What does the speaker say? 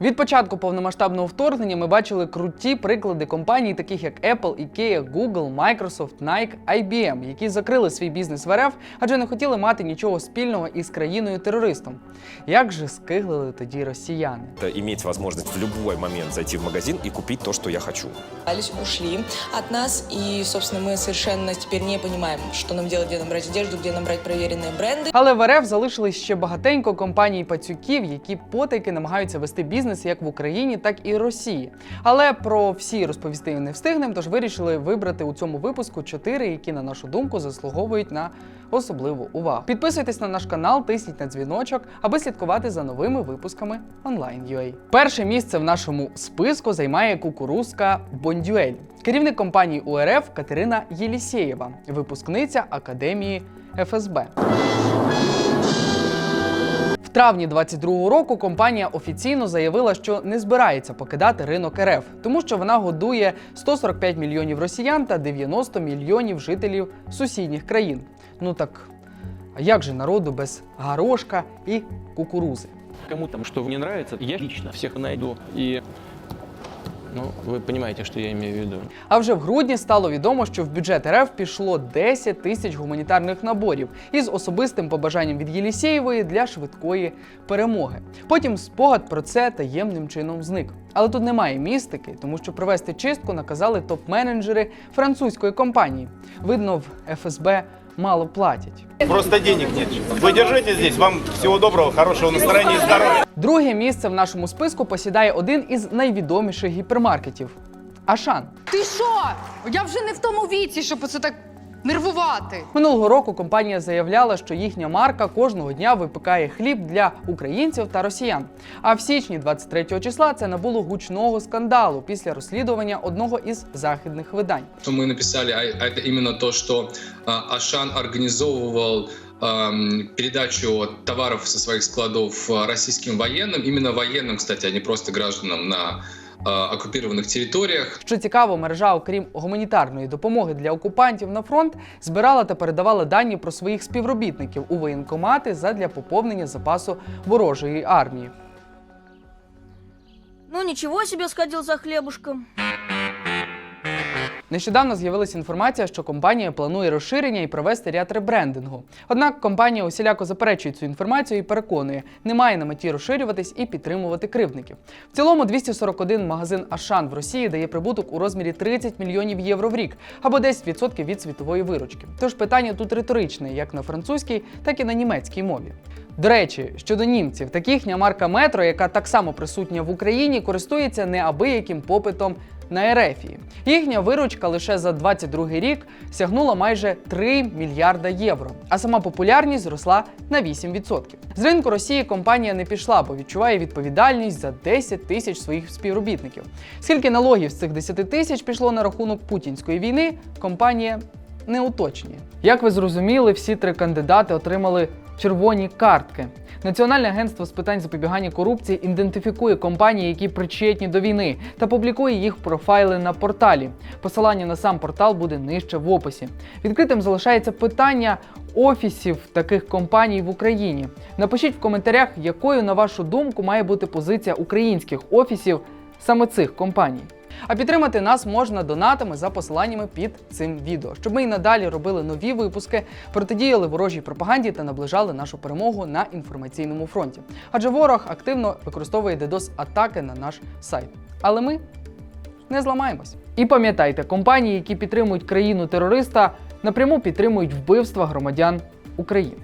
Від початку повномасштабного вторгнення ми бачили круті приклади компаній, таких як Apple, IKEA, Google, Microsoft, Nike, IBM, які закрили свій бізнес в РФ, адже не хотіли мати нічого спільного із країною-терористом. Як же скиглили тоді росіяни? Это иметь возможность в любой момент зайти в магазин и купить то, что я хочу. Ались, ушли от нас, и, собственно, мы совершенно теперь не понимаем, что нам делать, где нам брать одежду, где нам брать проверенные бренды. Але в РФ залишились ще багатенько компаній пацюків, які потайки намагаються вести бізнес як в Україні, так і Росії. Але про всі розповісти не встигнемо, тож вирішили вибрати у цьому випуску чотири, які, на нашу думку, заслуговують на особливу увагу. Підписуйтесь на наш канал, тисніть на дзвіночок, аби слідкувати за новими випусками онлайн.ua. Перше місце в нашому списку займає кукурузка Бондюель, керівник компанії УРФ Катерина Єлісєєва, випускниця Академії ФСБ. Травні 22-го року компанія офіційно заявила, що не збирається покидати ринок РФ, тому що вона годує 145 мільйонів росіян та 90 мільйонів жителів сусідніх країн. Ну так, а як же народу без горошка і кукурузи? Кому там що не нравится, я лично всіх найду. И, ну, вы понимаете, что я имею в виду. А вже в грудні стало відомо, що в бюджет РФ пішло 10 тисяч гуманітарних наборів із особистим побажанням від Єлісєєвої для швидкої перемоги. Потім спогад про це таємним чином зник. Але тут немає містики, тому що провести чистку наказали топ-менеджери французької компанії. Видно, в ФСБ мало платять. Просто денег нет. Ви держите здесь. Вам всього доброго, хорошого настроєння і здоров'я. Друге місце в нашому списку посідає один із найвідоміших гіпермаркетів Ашан. Ти що? Я вже не в тому віці, щоб оце так нервувати. Минулого року компанія заявляла, що їхня марка кожного дня випікає хліб для українців та росіян. А в січні 23 числа це набуло гучного скандалу після розслідування одного із західних видань. что мы написали, а а это именно то, что а, Ашан организовывал ам, передачу товаров со своих складов а, российским военным, именно военным, кстати, а не просто гражданам на а, територіях. Що цікаво, мережа, окрім гуманітарної допомоги для окупантів на фронт, збирала та передавала дані про своїх співробітників у воєнкомати задля поповнення запасу ворожої армії. Ну ничего себе сходил за хлебушком. Нещодавно з'явилася інформація, що компанія планує розширення і провести ряд ребрендингу. Однак компанія усіляко заперечує цю інформацію і переконує, немає на меті розширюватись і підтримувати кривдників. В цілому 241 магазин Ашан в Росії дає прибуток у розмірі 30 мільйонів євро в рік або 10% від світової виручки. Тож питання тут риторичне, як на французькій, так і на німецькій мові. До речі, щодо німців, так їхня марка Метро, яка так само присутня в Україні, користується неабияким попитом на Ерефії. Їхня виручка лише за 22 рік сягнула майже 3 мільярда євро, а сама популярність зросла на 8%. З ринку Росії компанія не пішла, бо відчуває відповідальність за 10 тисяч своїх співробітників. Скільки налогів з цих 10 тисяч пішло на рахунок путінської війни, компанія не уточнює. Як ви зрозуміли, всі три кандидати отримали червоні картки. Національне агентство з питань запобігання корупції ідентифікує компанії, які причетні до війни, та публікує їх профайли на порталі. Посилання на сам портал буде нижче в описі. Відкритим залишається питання офісів таких компаній в Україні. Напишіть в коментарях, якою, на вашу думку, має бути позиція українських офісів саме цих компаній. А підтримати нас можна донатами за посиланнями під цим відео, щоб ми і надалі робили нові випуски, протидіяли ворожій пропаганді та наближали нашу перемогу на інформаційному фронті. Адже ворог активно використовує DDoS атаки на наш сайт. Але ми не зламаємось. І пам'ятайте, компанії, які підтримують країну терориста, напряму підтримують вбивства громадян України.